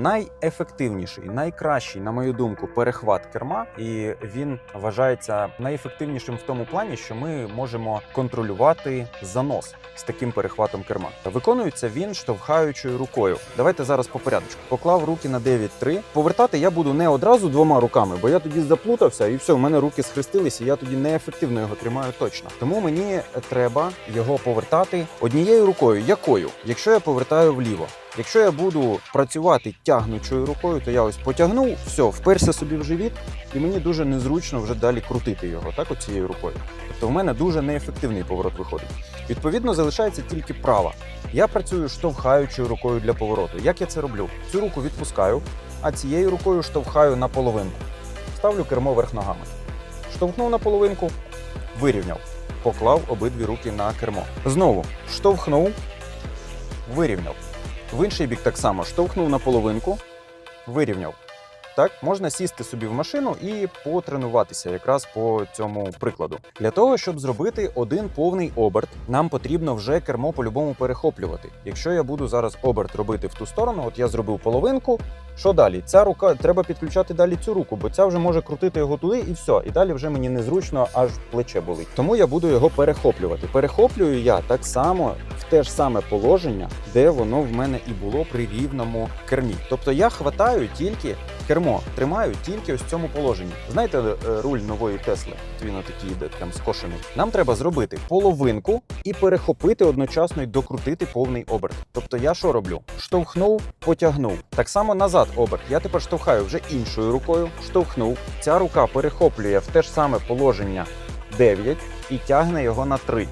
Найефективніший, найкращий, на мою думку, перехват керма, і він вважається найефективнішим в тому плані, що ми можемо контролювати занос з таким перехватом керма. Виконується він штовхаючою рукою. Давайте зараз по порядку. Поклав руки на 9-3. Повертати я буду не одразу двома руками, бо я тоді заплутався, і все, в мене руки схрестилися, і я тоді неефективно його тримаю точно. Тому мені треба його повертати однією рукою. Якою? Якщо я повертаю вліво. Якщо я буду працювати тягнучою рукою, то я ось потягнув, все, вперся собі в живіт, і мені дуже незручно вже далі крутити його, так, оцією рукою. Тобто в мене дуже неефективний поворот виходить. Відповідно, залишається тільки права. Я працюю штовхаючою рукою для повороту. Як я це роблю? Цю руку відпускаю, а цією рукою штовхаю на половинку. Ставлю кермо верх ногами. Штовхнув на половинку, вирівняв. Поклав обидві руки на кермо. Знову штовхнув, вирівняв. В інший бік так само штовхнув на половинку, вирівняв. Так, можна сісти собі в машину і потренуватися якраз по цьому прикладу. Для того, щоб зробити один повний оберт, нам потрібно вже кермо по-любому перехоплювати. Якщо я буду зараз оберт робити в ту сторону, от я зробив половинку. Що далі? Ця рука треба підключати далі цю руку, бо ця вже може крутити його туди і все. І далі вже мені незручно, аж плече болить. Тому я буду його перехоплювати. Перехоплюю я так само те ж саме положення, де воно в мене і було при рівному кермі. Тобто я хватаю тільки кермо, тримаю тільки ось цьому положенні. Знаєте, е, руль нової Тесли? Він отакий йде, прям скошений. Нам треба зробити половинку і перехопити одночасно і докрутити повний оберт. Тобто я що роблю? Штовхнув, потягнув. Так само назад оберт. Я тепер штовхаю вже іншою рукою, штовхнув. Ця рука перехоплює в те ж саме положення 9 і тягне його на 3.